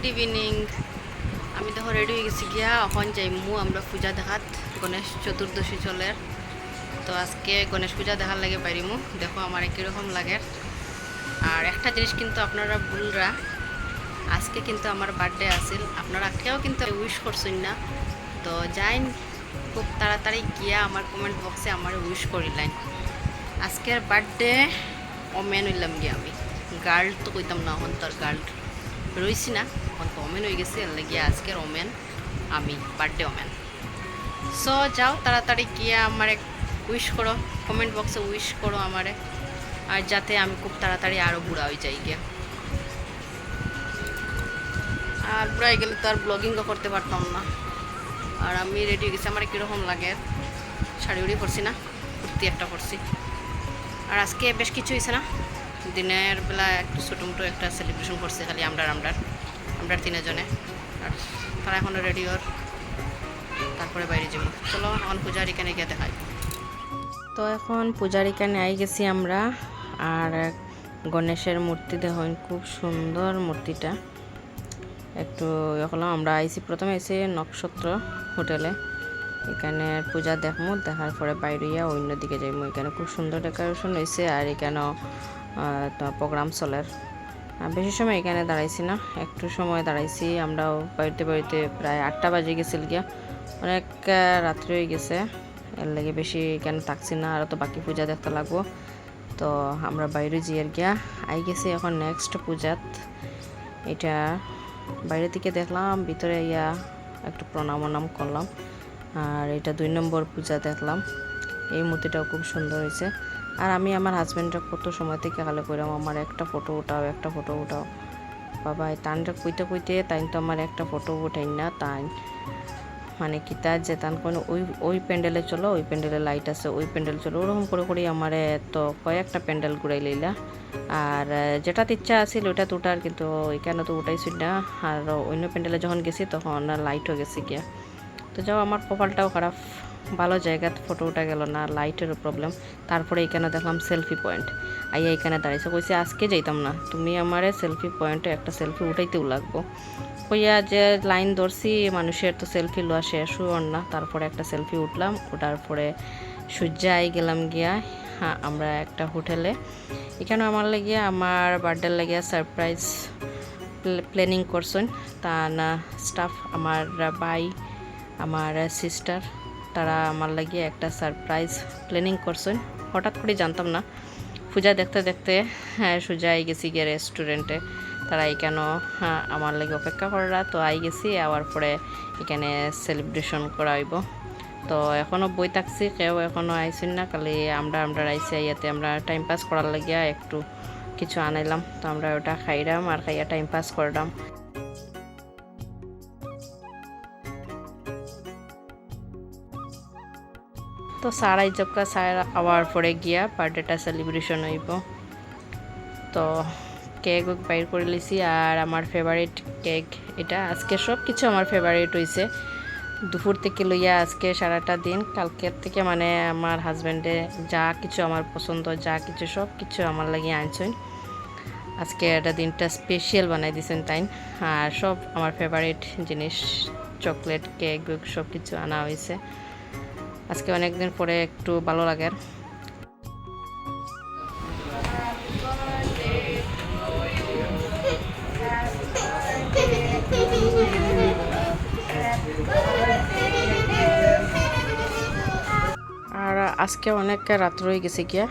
Good evening. আমি দেখো ready হয়ে গেছি গিয়া, এখন যাইমু আমরা পূজা দেখাত, গণেশ চতুর্দশী চলের তো আজকে গণেশ পূজা দেখার লাগে পারিমু দেখো আমার কীরকম লাগে। আর একটা জিনিস কিন্তু আপনারা ভুলরা, আজকে কিন্তু আমার বার্থডে আছিল, আপনারা কেউ কিন্তু উইশ করছেন না। তো যাইন, খুব তাড়াতাড়ি গিয়া আমার কমেন্ট বক্সে আমার উইশ করিলেন। আজকের বার্থডে অমেন হইলাম গিয়া আমি। গার্ল তো কইতাম না হন তোর গার্ল রইছি না। এখন তো ওমেন হয়ে গেছে, এর লাগিয়া আজকের ওমেন আমি বার্থডে ওমেন। সো যাও তাড়াতাড়ি গিয়া আমারে উইশ করো কমেন্ট বক্সে উইশ করো আমারে। আর যাতে আমি খুব তাড়াতাড়ি আরও বুড়া হয়ে যাই গিয়া। আর বুড়া হয়ে গেলে তো আর ব্লগিংও করতে পারতাম না। আর আমি রেডি হয়ে গেছি, আমার কীরকম লাগে? শাড়ি উড়ি পরছি না, কুর্তি একটা পরছি। আর আজকে বেশ কিছু হয়েছে না? দিনের বেলা একটু ছোটো মোটো একটা সেলিব্রেশন করছে খালি আমরার আমরার। আমরার তিনজনে আর তারা এখনও রেডি ওর। তারপরে বাইরে যাব। চলো, এখন পূজারি কানে গিয়ে দেখাই তো এখন পূজারি কানে আই গেছি আমরা। আর গণেশের মূর্তি দেখুন, খুব সুন্দর মূর্তিটা। একটু এখন আমরা আইসি প্রথমে এসে নক্ষত্র হোটেলে। এখানে পূজা দেখমু দেখার পরে বাইরে ইয়া অন্য দিকে যাইমু এখানে খুব সুন্দর ডেকোরেশন হয়েছে আর এখানেও প্রোগ্রাম চলের বেশি সময় এখানে দাঁড়াইছি না। একটু সময় দাঁড়াইছি। আমরাও বাড়িতে বাড়িতে প্রায় আটটা বাজে গেছিল গিয়া। অনেক রাত্রি হয়ে গেছে। এর লাগে বেশি এখানে থাকছি না। আর তো বাকি পূজা দেখতে লাগবো। তো আমরা বাইরে জিয়ার গিয়া আই গেছি এখন নেক্সট পূজাত। এটা বাইরে থেকে দেখলাম, ভিতরে ইয়া একটু প্রণাম অনাম করলাম। আর এটা দুই নম্বর পূজা দেখলাম। এই মূর্তিটাও খুব সুন্দর হয়েছে। আর আমি আমার হাজব্যান্ডরা কত সময় থেকে কালে কইরাম আমার একটা ফটো উঠাও, একটা ফটো উঠাও। বাবা তানটা কইতে কইতে তাই তো আমার একটা ফটো উঠাই না তাই মানে কি, তার যে তান কোনো ওই ওই প্যান্ডেলে চলো, ওই প্যান্ডেলে লাইট আছে, ওই প্যান্ডেল চলো, ওরকম করে করে আমার তো কয়েকটা প্যান্ডেল ঘুরাই লইলা। আর যেটাতে ইচ্ছা আছিল ওইটা তো উঠার, কিন্তু ওইখানে তো উঠাইছিল না। আর অন্য প্যান্ডেলে যখন গেছি তখন লাইট হয়ে গেছে গিয়া। তো যাও, আমার কপালটাও খারাপ। ভালো জায়গাতে ফটো উঠা গেল না লাইটেরও প্রবলেম তারপরে এখানে দেখলাম সেলফি পয়েন্ট আইয়া এখানে দাঁড়িয়েছে কইছে, আজকে যাইতাম না। তুমি আমারে সেলফি পয়েন্টে একটা সেলফি উঠাইতেও লাগবো। কইয়া যে লাইন ধরছি, মানুষের তো সেলফি লোয়া শেষ হওয়ার না। তারপরে একটা সেলফি উঠলাম ওঠার পরে সূর্যা আই গেলাম গিয়া হ্যাঁ আমরা একটা হোটেলে এখানে আমার লাগিয়া, আমার বার্থডে লাগিয়া সারপ্রাইজ প্ল্যানিং করছেন। তা না স্টাফ আমার ভাই, আমার সিস্টার তারা আমার লাগিয়ে একটা সারপ্রাইজ প্ল্যানিং করছেন। হঠাৎ করে জানতাম না। পূজা দেখতে দেখতে হ্যাঁ সোজা আই গেছি গিয়ে রেস্টুরেন্টে তারা এখানেও হ্যাঁ, আমার লাগে অপেক্ষা করারা তো আই গেছি আওয়ার পরে এখানে সেলিব্রেশন করা হইব তো এখনও বই থাকছি কেউ এখনও আইসেন না। খালি আমরা আমরা আইসি ইয়াতে আমরা টাইম পাস করার লাগিয়া একটু কিছু আনাইলাম। তো আমরা ওটা খাইলাম আর খাইয়া টাইম পাস করলাম। তো সারাই চক্কা সারা আওয়ার পরে গিয়া বার্থডেটা সেলিব্রেশন হইব। তো কেক বাইর করে লিছি আর আমার ফেভারিট কেক এটা। আজকে সব কিছু আমার ফেভারিট হয়েছে দুপুর থেকে লইয়া আজকে সারাটা দিন, কালকের থেকে মানে আমার হাজব্যান্ডে যা কিছু আমার পছন্দ, যা কিছু সব কিছু আমার লাগিয়ে আনছেন। আজকে একটা দিনটা স্পেশাল বানাই দিয়েছেন তাই আর সব আমার ফেভারিট জিনিস চকলেট কেক সব কিছু আনা হয়েছে আজকে অনেক দিন পরে একটু ভালো লাগে আর। আজকে অনেক রাত রয়ে গেছে গিয়া,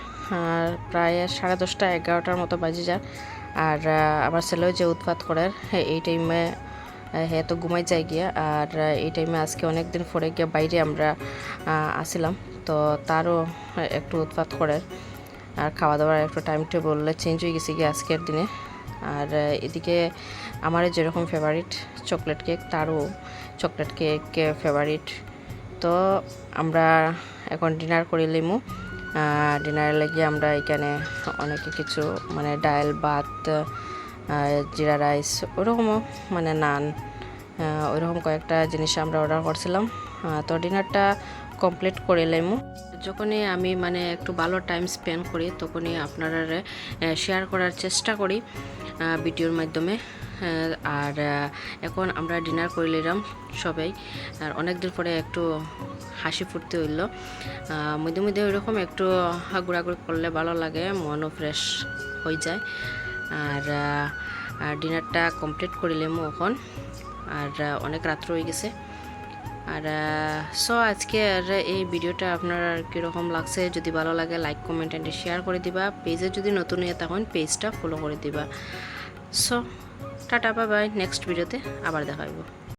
আর প্রায় সাড়ে দশটা এগারোটার মতো বাজে যায় আর আমার ছেলেও যে উৎপাত করে, এই টাইমে হ্যাঁ তো ঘুমাই যায় গিয়া। আর এই টাইমে আজকে অনেক দিন পরে গিয়া বাইরে আমরা আসিলাম। তো তারও একটু উৎপাত করে। আর খাওয়া দাওয়ার একটু টাইম টেবল চেঞ্জ হয়ে গেছে গিয়ে আজকের দিনে। আর এদিকে আমার যেরকম ফেভারিট চকলেট কেক তারও চকলেট কেক ফেভারিট তো আমরা এখন ডিনার করে লিমু ডিনারে লাগিয়ে আমরা এখানে অনেকে কিছু মানে ডাল, ভাত জিরা রাইস, ওরকমও মানে নান ওইরকম কয়েকটা জিনিস আমরা অর্ডার করছিলাম। তো ডিনারটা কমপ্লিট করে লাইমু যখনই আমি মানে একটু ভালো টাইম স্পেন্ড করি, তখনই আপনারা শেয়ার করার চেষ্টা করি ভিডিওর মাধ্যমে। আর এখন আমরা ডিনার করে নিলাম সবাই। আর অনেক দিন পরে একটু হাসি ফুর্তি হইল। মধ্যে মধ্যে ওইরকম একটু ঘোরাঘুরি করলে ভালো লাগে, মনও ফ্রেশ হয়ে যায়। আর ডিনারটা কমপ্লিট করিলাম এখন। আর অনেক রাত্র হয়ে গেছে। আর সো আজকে আর এই ভিডিওটা আপনার কীরকম লাগছে? যদি ভালো লাগে লাইক কমেন্ট অ্যান্ড শেয়ার করে দিবা। পেজে যদি নতুন হয়ে তখন পেজটা ফলো করে দিবা। So tata bye bye next ভিডিওতে আবার দেখা